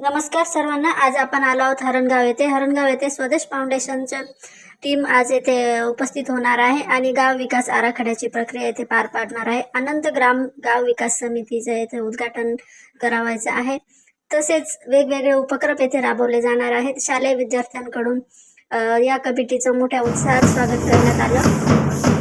नमस्कार सर्वांना. आज आपण आलो आहोत हरणगाव येथे. हरणगाव येथे स्वदेश फाउंडेशनच्या टीम आज येथे उपस्थित होणार आहे आणि गाव विकास आराखड्याची प्रक्रिया येथे पार पाडणार आहे. अनंत ग्राम गाव विकास समितीचं येथे उद्घाटन करावायचं आहे. तसेच वेगवेगळे उपक्रम येथे राबवले जाणार आहेत. शालेय विद्यार्थ्यांकडून या कमिटीचं मोठ्या उत्साहात स्वागत करण्यात आलं.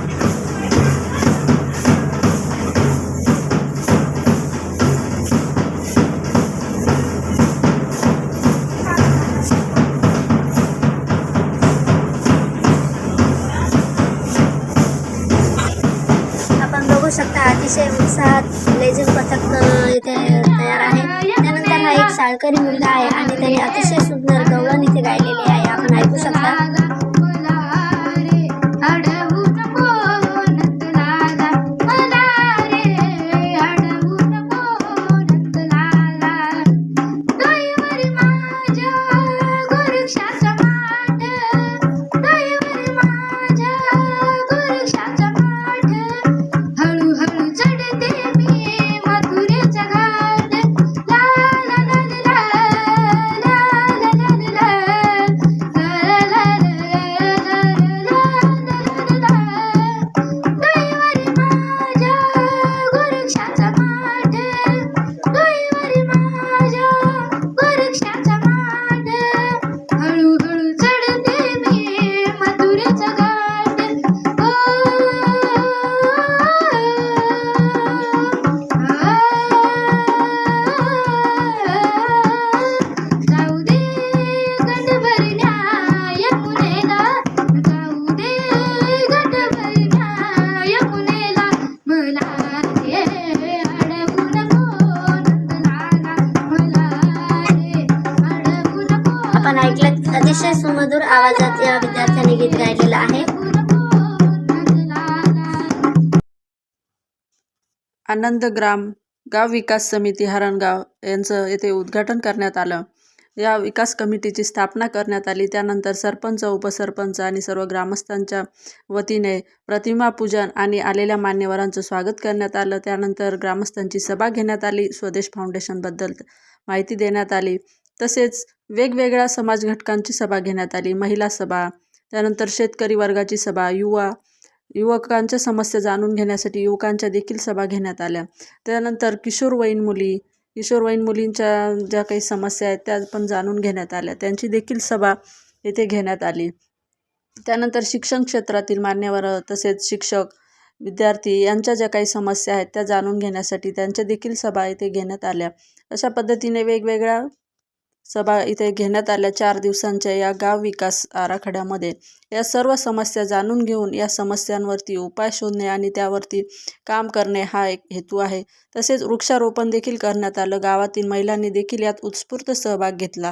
पाहू शकता. अतिशय उत्साहात लेझिम पथक इथे तयार आहे. त्यानंतर हा एक शाळकरी मुलगा आहे आणि त्याने अतिशय आपण ऐकलं अतिशय सुमधुर आवाजात या विद्यार्थ्याने गीत गायलेलं आहे. आनंदग्राम गाव विकास समिती हरणगाव यांचं येथे उद्घाटन करण्यात आलं. या विकास कमिटीची स्थापना करण्यात आली. त्यानंतर सरपंच उपसरपंच आणि सर्व ग्रामस्थांच्या वतीने प्रतिमा पूजन आणि आलेल्या मान्यवरांचं स्वागत करण्यात आलं. त्यानंतर ग्रामस्थांची सभा घेण्यात आली. स्वदेश फाउंडेशनबद्दल माहिती देण्यात आली. तसेच वेगवेगळ्या समाज घटकांची सभा घेण्यात आली. महिला सभा त्यानंतर शेतकरी वर्गाची सभा युवा युवकांच्या समस्या जाणून घेण्यासाठी युवकांच्या देखील सभा घेण्यात आल्या. त्यानंतर किशोरवयीन मुली किशोरवयीन मुलींच्या ज्या काही समस्या आहेत त्या पण जाणून घेण्यात आल्या. त्यांची देखील सभा येथे घेण्यात आली. त्यानंतर शिक्षण क्षेत्रातील मान्यवर तसेच शिक्षक विद्यार्थी यांच्या ज्या काही समस्या आहेत त्या जाणून घेण्यासाठी त्यांच्या देखील सभा येथे घेण्यात आल्या. अशा पद्धतीने वेगवेगळ्या सभा इथे घेण्यात आल्या. चार दिवसांच्या या गाव विकास आराखड्यामध्ये या सर्व समस्या जाणून घेऊन या समस्यांवरती उपाय शोधणे आणि त्यावरती काम करणे हा एक हेतू आहे. तसेच वृक्षारोपण देखील करण्यात आलं. गावातील महिलांनी देखील यात उत्स्फूर्त सहभाग घेतला.